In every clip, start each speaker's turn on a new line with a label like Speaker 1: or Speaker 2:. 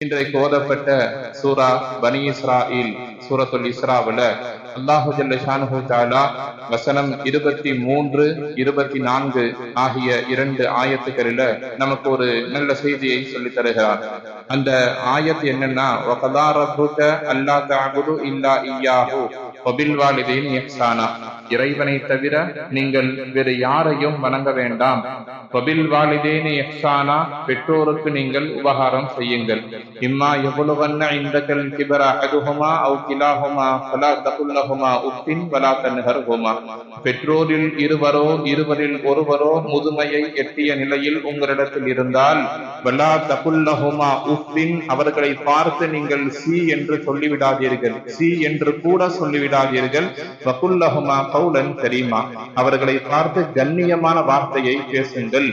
Speaker 1: இன்றைக்கு ஓதப்பட்ட சூரா பனி இஸ்ராயில் சூரத்துல் இஸ்ராவுல அல்லாஹு ஜல்ல ஷானுஹு வசனம் இருபத்தி மூன்று இருபத்தி நான்கு ஆகிய இரண்டு ஆயத்துக்களில நமக்கு ஒரு நல்ல செய்தியை சொல்லி தருகிறார். அந்த ஆயத்து என்னன்னா வகதா ரப்புக அல்லா தாகுது இல்லா இயாஹு வபில் வாலிதைன் இஹ்சானா. இறைவனை தவிர நீங்கள் வேறு யாரையும் வணங்க வேண்டாம். பபில் வாலிதேனி இஹ்சானா பெற்றோருக்கு நீங்கள் உபகாரம் செய்யுங்கள். இம்மா எவ்வளவன்ன இந்த கல் கிபரா அஹதுஹுமா அவு கிலாகுமா பலா தகுல்லகுமா உப்பின் பலா வலா பெற்றோரில் இருவரோ இருவரில் ஒருவரோ முதுமையை எட்டிய நிலையில் உங்களிடத்தில் இருந்தால் வலா தகுல் உப்பின் அவர்களை பார்த்து நீங்கள் சி என்று சொல்லிவிடாதீர்கள். சி என்று கூட சொல்லிவிடாதீர்கள். வகுல் கவுலன் தெரியுமா? அவர்களை பார்த்து கண்ணியமான வார்த்தையை பேசுங்கள்.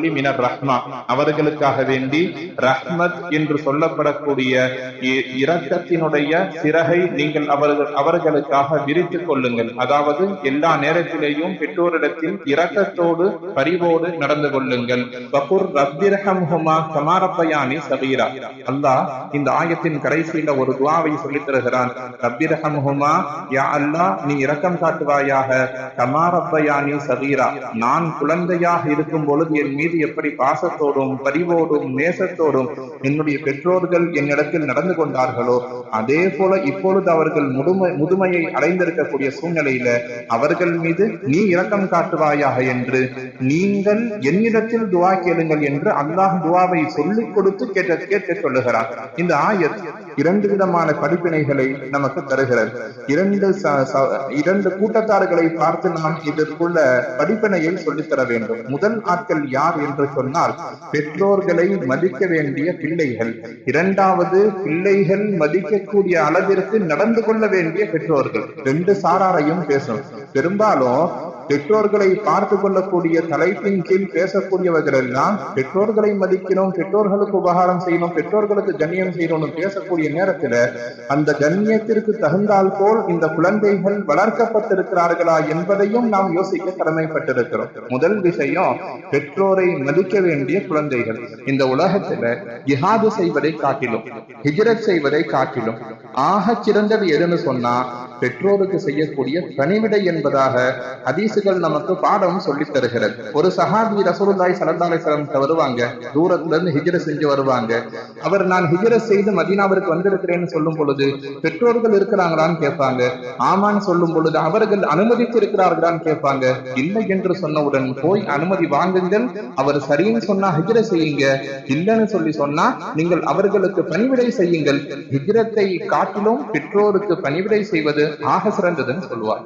Speaker 1: மினர் ரஹ்மா. அவர்களுக்காக வேண்டி ரஹ்மத் என்று சொல்லப்படக்கூடிய இரக்கத்தினுடைய சிறகை நீங்கள் அவர்கள் அவர்களுக்காக விரித்துக் கொள்ளுங்கள். அதாவது எல்லா நேரத்திலேயும் பெற்றோரிடத்தில் இரக்கத்தோடு பரிவோடு நடந்து கொள்ளுங்கள். வகுர் ரப்பிரஹம்ஹுமா கமாரப்பயானி சபீரா அல்லாஹ் இந்த ஆயத்தின் கடைசியில ஒரு துவாவை சொல்லித் தருகிறான். ரப்பிரகம் யா அல்லாஹ் நீ இரக்கம் காட்டுவாயாக. கமாரப்பயானி சகீரா. நான் குழந்தையாக இருக்கும் பொழுது என் மீது எப்படி பாசத்தோடும் பரிவோடும் நேசத்தோடும் என்னுடைய பெற்றோர்கள் என்னிடத்தில் நடந்து கொண்டார்களோ அதே போல இப்பொழுது அவர்கள் முதுமை முதுமையை அடைந்திருக்கக்கூடிய சூழ்நிலையில அவர்கள் மீது நீ இரக்கம் காட்டுவாயாக என்று நீங்கள் என்னிடத்தில் துவா கேளுங்கள் என்று அல்லாஹ் துவாவை சொல்லிக் கொடுத்து கேட்ட கேட்க சொல்லுகிறார் இந்த ஆயத் இரண்டு விதமான படிப்பினைகளை நமக்கு தருகிறது. இரண்டு இரண்டு கூட்டத்தார்களை பார்த்து நாம் இதற்குள்ள படிப்பினையை சொல்லித் தர வேண்டும். முதல் ஆட்கள் யார் என்று சொன்னால் பெற்றோர்களை மதிக்க வேண்டிய பிள்ளைகள். இரண்டாவது பிள்ளைகள் மதிக்கக்கூடிய அளவிற்கு நடந்து கொள்ள வேண்டிய பெற்றோர்கள். ரெண்டு சாராரையும் பேசும். பெரும்பாலும் பெற்றோர்களை பார்த்து கொள்ளக்கூடிய தலைப்பின் கீழ் பேசக்கூடியவர்கள் எல்லாம் பெற்றோர்களை மதிக்கணும் பெற்றோர்களுக்கு உபகாரம் செய்யணும் பெற்றோர்களுக்கு கண்ணியம் செய்யணும்னு பேசக்கூடிய நேரத்துல அந்த கண்ணியத்திற்கு தகுந்தால் போல் இந்த குழந்தைகள் வளர்க்கப்பட்டிருக்கிறார்களா என்பதையும் நாம் யோசிக்க கடமைப்பட்டிருக்கிறோம். முதல் விஷயம் பெற்றோரை மதிக்க வேண்டிய குழந்தைகள். இந்த உலகத்துல ஜிஹாது செய்வதை காட்டிலும் ஹிஜரத் செய்வதை காட்டிலும் ஆக சிறந்தது எதுன்னு சொன்னா பெற்றோருக்கு செய்யக்கூடிய பணிவிடை என்பதாக ஹதீசுகள் நமக்கு பாடம் சொல்லி தருகிறது. ஒரு சஹாபி ரசூலுல்லாய் ஸல்லல்லாஹு அலைஹி வருவாங்க. தூரத்துல இருந்து ஹிஜர செஞ்சு வருவாங்க. அவர் நான் ஹிஜர செய்து மதீனாவிற்கு வந்திருக்கிறேன்னு சொல்லும் பொழுது பெற்றோர்கள் இருக்கிறாங்களான்னு கேட்பாங்க. ஆமான்னு சொல்லும் பொழுது அவர்கள் அனுமதித்து இருக்கிறார்களான்னு கேட்பாங்க. இல்லை என்று சொன்னவுடன் போய் அனுமதி வாங்குங்கள். அவர் சரின்னு சொன்னா ஹிஜர செய்யுங்க. இல்லைன்னு சொல்லி சொன்னா நீங்கள் அவர்களுக்கு பணிவிடை செய்யுங்கள். ஹிஜரத்தை காட்டிலும் பெற்றோருக்கு பணிவிடை செய்வது ஆக சிறந்ததுன்னு சொல்லுவார்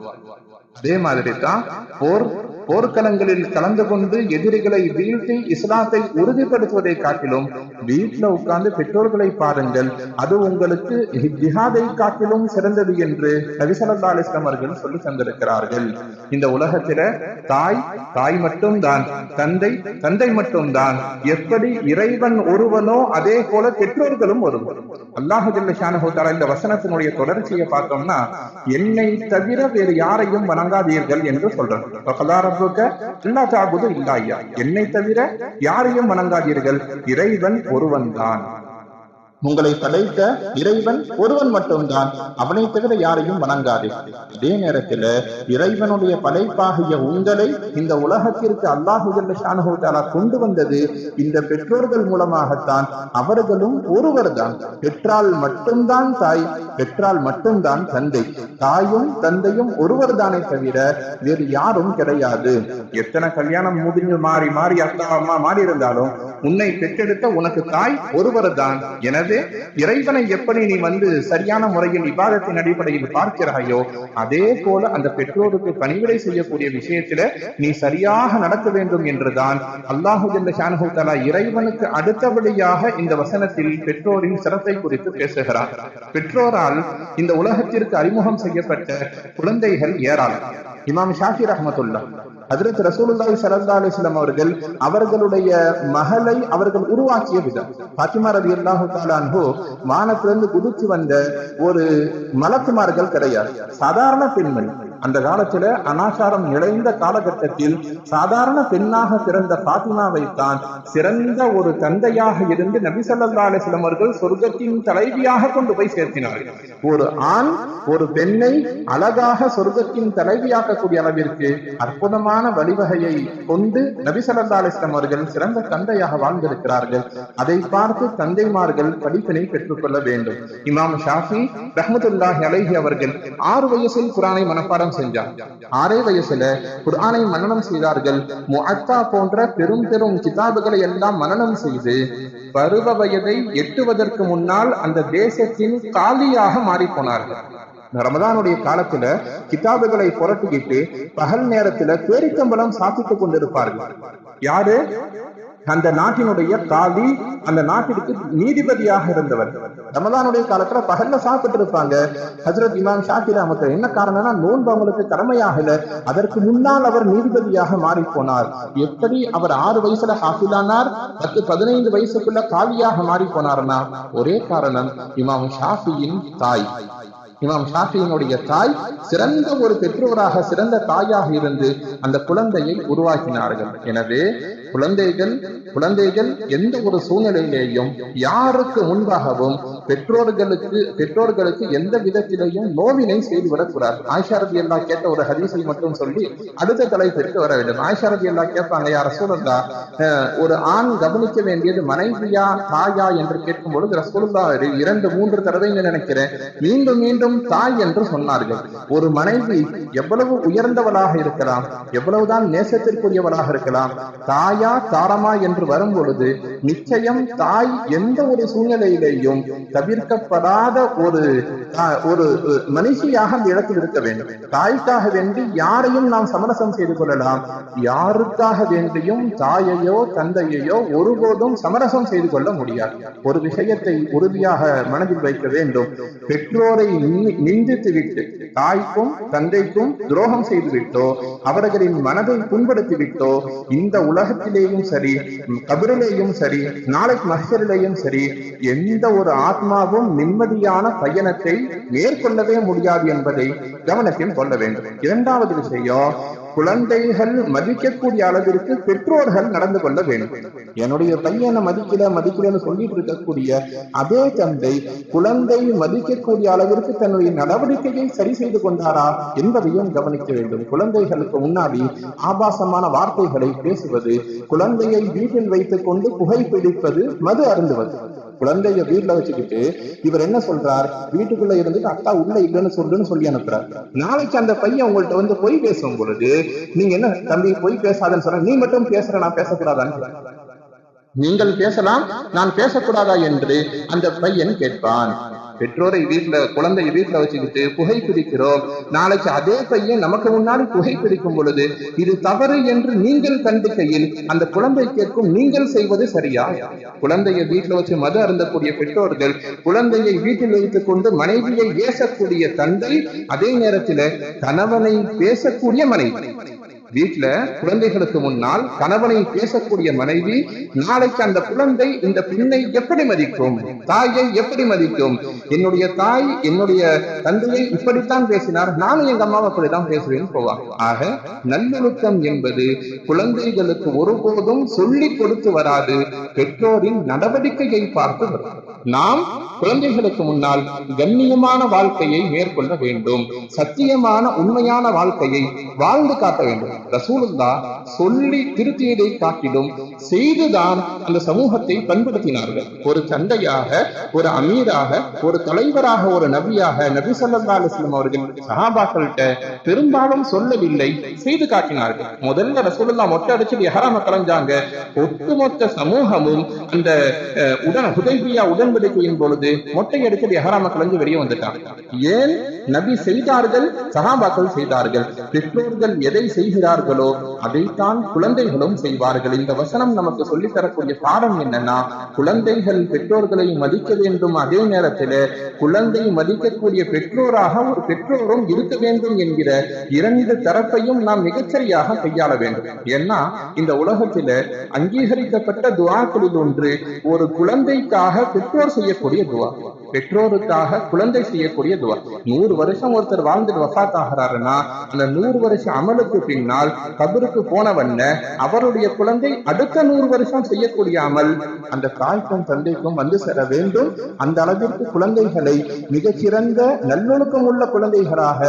Speaker 1: அதே மாதிரி தான் போர் போர்க்களங்களில் கலந்து கொண்டு எதிரிகளை வீழ்த்தி இஸ்லாத்தை உறுதிப்படுத்துவதை காட்டிலும் வீட்டில் உட்கார்ந்து பெற்றோர்களை பாருங்கள் அது உங்களுக்கு ஜிஹாதை காட்டிலும் சிறந்தது என்று நபிசல்லா அலிஸ்லாம் அவர்கள் சொல்லி தந்திருக்கிறார்கள். இந்த உலகத்தில தாய் தாய் மட்டும்தான் தந்தை தந்தை மட்டும்தான் எப்படி இறைவன் ஒருவனோ அதே போல பெற்றோர்களும் ஒருவர். அல்லாஹு இந்த வசனத்தினுடைய தொடர்ச்சியை பார்த்தோம்னா என்னை தவிர வேறு யாரையும் வணங்காதீர்கள் என்று சொல்றார் என்னை தவிர யாரையும் வணங்காதீர்கள். இறைவன் ஒருவன்தான். உங்களை படைத்த இறைவன் ஒருவன் மட்டும்தான். அவனை தவிர யாரையும் வணங்காதே. அதே நேரத்துல இறைவனுடைய படைப்பாகிய உங்களை இந்த உலகத்திற்கு அல்லாஹு கொண்டு வந்தது இந்த பெற்றோர்கள் மூலமாகத்தான். அவர்களும் ஒருவர் தான் பெற்றால் மட்டும்தான் தாய் பெற்றால் மட்டும்தான் தந்தை. தாயும் தந்தையும் ஒருவர் தானே தவிர வேறு யாரும் கிடையாது. எத்தனை கல்யாணம் முடிஞ்சு மாறி மாறி அத்தா அம்மா மாறி இருந்தாலும் உன்னை பெற்றெடுத்த உனக்கு தாய் ஒருவர் தான் எனவே இறைவனை எப்படி நீ வந்து சரியான முறையில் விவாதத்தின் அடிப்படையில் பார்க்கிறாயோ அதே போல அந்த பெற்றோருக்கு பணிவிடை செய்யக்கூடிய விஷயத்துல நீ சரியாக நடக்க வேண்டும் என்றுதான் அல்லாஹு ஜல்ல ஷானஹு இறைவனுக்கு அடுத்தபடியாக இந்த வசனத்தில் பெற்றோரின் சிரத்தை குறித்து பேசுகிறார். பெற்றோரால் இந்த உலகத்திற்கு அறிமுகம் செய்யப்பட்ட குழந்தைகள் ஏராளம். இமாம் ஷாஃபி ரஹமத்துல்லா ஹஜரத் ரசூலுல்லாஹி ஸல்லல்லாஹு அலைஹி வஸல்லம் அவர்கள் அவர்களுடைய மகளை அவர்கள் உருவாக்கிய விதம். பாத்திமா ரலியல்லாஹு தஆலா அன்ஹு வானத்திலிருந்து குதித்து வந்த ஒரு மலக்குமார்கள் கிடையாது. சாதாரண பெண்மணி. அந்த காலத்துல அனாச்சாரம் நிறைந்த காலகட்டத்தில் சாதாரண பெண்ணாக பிறந்த பாத்திமாவை தான் சிறந்த ஒரு தந்தையாக இருந்து நபி ஸல்லல்லாஹு அவர்கள் சொர்க்கத்தின் தலைவியாக கொண்டு போய் சேர்த்தினார்கள். ஒரு ஆண் ஒரு பெண்ணை அழகாக சொர்க்கத்தின் தலைவியாக்கக்கூடிய அளவிற்கு அற்புதமான வழிவகையை கொண்டு நபி அவர்கள் சிறந்த தந்தையாக வாழ்ந்திருக்கிறார்கள். அதை பார்த்து தந்தைமார்கள் படிப்பினை பெற்றுக்கொள்ள வேண்டும். இமாம் ஷாஃபி ரஹ்மத்துல்லாஹி அலைஹி அவர்கள் ஆறு வயசில் குரானை மனப்பாடம் செஞ்சார் ஆறே வயசுல குர்ஆனை மனநம் செய்தார்கள். முஅத்தா போன்ற பெரும் பெரும் கிதாபுகளை எல்லாம் மனநம் செய்து பருவ வயதை எட்டுவதற்கு முன்னால் அந்த தேசத்தின் காலியாக மாறி போனார்கள் ரமதானுடைய காலத்துல கிதாபுகளை புரட்டிக்கிட்டு பகல் நேரத்துல பேரித்தம்பலம் சாப்பிட்டுக் கொண்டிருப்பார்கள். யாரு? அந்த நாட்டினுடைய காதி அந்த நாட்டிற்கு நீதிபதியாக இருந்தவர். ரமதானுடைய காலத்துல பகல்ல சாப்பிட்டு இருப்பாங்க. ஹசரத் இமாம் ஷாஃபி ரஹமத்து என்ன காரணம்னா நோன்பு அவங்களுக்கு கடமையாகல அதற்கு முன்னால் அவர் நீதிபதியாக மாறி போனார். எப்படி அவர் ஆறு வயசுல ஹாஃபிலானார் பத்து பதினைந்து வயசுக்குள்ள காலியாக மாறி போனார்னா ஒரே காரணம் இமாம் ஷாஃபியின் தாய். இமாம் ஷாஃபியினுடைய தாய் சிறந்த ஒரு பெற்றோராக சிறந்த தாயாக இருந்து அந்த குழந்தையை உருவாக்கினார்கள். எனவே குழந்தைகள் குழந்தைகள் எந்த ஒரு சூழ்நிலையிலேயும் யாருக்கு முன்பாகவும் பெற்றோர்களுக்கு பெற்றோர்களுக்கு எந்த விதத்திலையும் நோவினை செய்துவிடக் கூடாது ஆயிஷாரதி அல்லா கேட்ட ஒரு ஹதீஸை மட்டும் சொல்லி அடுத்த தலைப்பிற்கு வர வேண்டும். ஆஷாரதி அல்லா கேட்பாங்க யார் ரசூலுல்லா ஒரு ஆண் கவனிக்க வேண்டியது மனைவியா தாயா? என்று கேட்கும் பொழுது ரசூலுல்லா இரண்டு மூன்று தடவை நினைக்கிறேன். மீண்டும் மீண்டும் தாய் என்று சொன்னார்கள். ஒரு மனைவி எவ்வளவு உயர்ந்தவளாக இருக்கலாம் எவ்வளவுதான் நேசத்திற்குரியவளாக இருக்கலாம் தாயா தாயா தாரமா என்று வரும் பொழுது நிச்சயம் தாய் எந்த ஒரு சூழ்நிலையிலேயும் தவிர்க்கப்படாத ஒரு ஒரு மனுஷியாக அந்த இடத்தில் இருக்க வேண்டும். தாய்க்காக வேண்டி யாரையும் நாம் சமரசம் செய்து கொள்ளலாம். யாருக்காக வேண்டியும் தாயையோ தந்தையையோ ஒருபோதும் சமரசம் செய்து கொள்ள முடியாது. ஒரு விஷயத்தை உறுதியாக மனதில் வைக்க வேண்டும். பெற்றோரை நிந்தித்து விட்டு தாய்க்கும் தந்தைக்கும் துரோகம் செய்து விட்டோ அவர்களின் மனதை புண்படுத்தி விட்டோ இந்த உலகத்தில் உலகத்திலேயும் சரி கபிரிலேயும் சரி நாளைக்கு மஹரிலேயும் சரி எந்த ஒரு ஆத்மாவும் நிம்மதியான பயணத்தை மேற்கொள்ளவே முடியாது என்பதை கவனத்தில் கொள்ள வேண்டும். இரண்டாவது விஷயம் குழந்தைகள் மதிக்கக்கூடிய அளவிற்கு பெற்றோர்கள் நடந்து கொள்ள வேண்டும். என்னுடைய பையனை மதிக்கல மதிக்கலன்னு சொல்லிட்டு இருக்கக்கூடிய அதே தந்தை குழந்தை மதிக்கக்கூடிய அளவிற்கு தன்னுடைய நடவடிக்கையை சரி செய்து கொண்டாரா என்பதையும் கவனிக்க வேண்டும். குழந்தைகளுக்கு முன்னாடி ஆபாசமான வார்த்தைகளை பேசுவது குழந்தையை வீட்டில் வைத்துக் கொண்டு புகைப்பிடிப்பது மது அருந்துவது. குழந்தைய வீட்டுல வச்சுக்கிட்டு இவர் என்ன சொல்றார்? வீட்டுக்குள்ள இருந்துட்டு அக்கா உள்ள இல்லைன்னு சொல்லுன்னு சொல்லி அனுப்புறாரு. நாளைக்கு அந்த பையன் உங்கள்ட்ட வந்து பொய் பேசும் பொழுது நீங்க என்ன தம்பி பொய் பேசாதன்னு சொன்ன நீ மட்டும் பேசுற நான் பேசக்கூடாதான்னு நீங்கள் பேசலாம் நான் பேசக்கூடாதா என்று அந்த பையன் கேட்பான். பெற்றோரை வீட்டுல குழந்தையை வீட்டுல வச்சுக்கிட்டு புகை பிடிக்கிறோம். நாளைக்கு அதே பையன் நமக்கு முன்னாடி புகை பிடிக்கும் பொழுது இது தவறு என்று நீங்கள் கண்டிக்கையில் அந்த குழந்தை கேட்கும் நீங்கள் செய்வது சரியா? குழந்தையை வீட்டுல வச்சு மது அருந்தக்கூடிய பெற்றோர்கள் குழந்தையை வீட்டில் வைத்துக் கொண்டு மனைவியை ஏசக்கூடிய தந்தை அதே நேரத்தில் கணவனை பேசக்கூடிய மனைவி. வீட்டுல குழந்தைகளுக்கு முன்னால் கணவனை பேசக்கூடிய மனைவி நாளைக்கு அந்த குழந்தை இந்த பெண்ணை எப்படி மதிக்கும்? தாயை எப்படி மதிக்கும்? என்னுடைய தாய் என்னுடைய தந்தையை இப்படித்தான் பேசினார். நானும் எங்க அம்மாவை அப்படித்தான் பேசுவேன்னு போவாங்க ஆக நல்லொழுக்கம் என்பது குழந்தைகளுக்கு ஒருபோதும் சொல்லிக் கொடுத்து வராது. பெற்றோரின் நடவடிக்கையை பார்த்து வரும். நாம் குழந்தைகளுக்கு முன்னால் கண்ணியமான வாழ்க்கையை மேற்கொள்ள வேண்டும். சத்தியமான உண்மையான வாழ்க்கையை வாழ்ந்து காட்ட வேண்டும். ரசூலுல்லா சொல்லி திருத்தியதை காட்டிலும் செய்துதான் அந்த சமூகத்தை பண்படுத்தினார்கள். ஒரு தந்தையாக ஒரு அமீராக ஒரு தலைவராக ஒரு நபியாக நபி சொல்லா அலுவலம் அவர்கள் சஹாபாக்கள்கிட்ட பெரும்பாலும் சொல்லவில்லை செய்து காட்டினார்கள். முதல்ல ரசூலுல்லா மொட்டை அடிச்சு எஹராம கலைஞ்சாங்க. ஒட்டுமொத்த சமூகமும் அந்த உடன் உதவியா உடன்படிக்கையின் பொழுது மொட்டை அடிச்சு எஹராம கலைஞ்சு வெளியே வந்துட்டாங்க. ஏன்? நபி செய்தார்கள் சகாபாக்கள் செய்தார்கள். பெற்றோர்கள் எதை செய்கிறார்களோ அதைத்தான் குழந்தைகளும் செய்வார்கள். இந்த வசனம் நமக்கு சொல்லித் தரக்கூடிய பாடம் என்னன்னா குழந்தைகள் பெற்றோர்களை மதிக்க வேண்டும் அதே நேரத்தில் குழந்தை மதிக்கக்கூடிய பெற்றோராக ஒரு பெற்றோரும் இருக்க வேண்டும் என்கிற இரண்டு தரப்பையும் நாம் மிகச்சரியாக கையாள வேண்டும். ஏன்னா இந்த உலகத்தில அங்கீகரிக்கப்பட்ட துவாக்களில் ஒன்று ஒரு குழந்தைக்காக பெற்றோர் செய்யக்கூடிய துவா. பெற்றோருக்காக குழந்தை செய்யக்கூடிய துவா. நூறு வருஷம் ஒருத்தர் வாழ்ந்துட்டு வஃத் ஆகிறாருன்னா அந்த நூறு வருஷம் அமலுக்கு பின்னால் கபருக்கு போனவண்ண அவருடைய குழந்தை அடுத்த நூறு வருஷம் செய்யக்கூடிய அமல் அந்த தாய்க்கும் தந்தைக்கும் வந்து சேர வேண்டும். அந்த அளவிற்கு குழந்தைகளை மிகச்சிறந்த நல்லொழுக்கம் உள்ள குழந்தைகளாக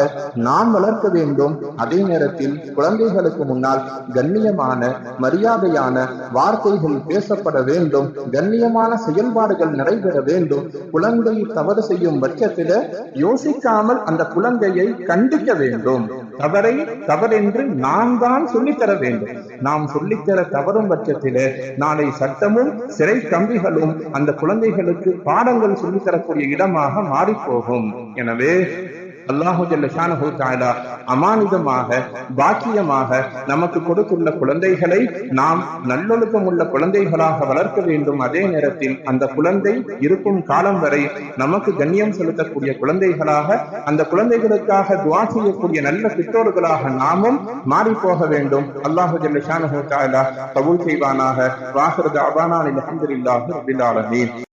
Speaker 1: நாம் வளர்க்க வேண்டும். அதே நேரத்தில் குழந்தைகளுக்கு முன்னால் கண்ணியமான மரியாதையான வார்த்தைகள் பேசப்பட வேண்டும். கண்ணியமான செயல்பாடுகள் நடைபெற வேண்டும். குழந்தை தவறு செய்யும் பட்சத்தில யோசிக்காமல் அந்த குழந்தையை கண்டிக்க வேண்டும். தவறை தவறென்று நான் தான் சொல்லித்தர வேண்டும். நாம் சொல்லித்தர தவறும் பட்சத்திலே நாளை சட்டமும் சிறை கம்பிகளும் அந்த குழந்தைகளுக்கு பாடங்கள் சொல்லித்தரக்கூடிய இடமாக மாறிப்போகும். எனவே அல்லாஹு ஜல்லஷானஹு தஆலா அமானிதமாக பாக்கியமாக நமக்கு கொடுத்துள்ள குழந்தைகளை நாம் நல்லொழுக்கம் உள்ள குழந்தைகளாக வளர்க்க வேண்டும். அதே நேரத்தில் அந்த குழந்தை இருக்கும் காலம் வரை நமக்கு கண்ணியம் செலுத்தக்கூடிய குழந்தைகளாக அந்த குழந்தைகளுக்காக துவா செய்யக்கூடிய நல்ல பெற்றோர்களாக நாமும் மாறி போக வேண்டும். அல்லாஹு ஜல்லஷானஹு தஆலா கபூல் செய்வானாக. வாஹிரு தஅவானா அல்ஹம்துலில்லாஹி ரப்பில்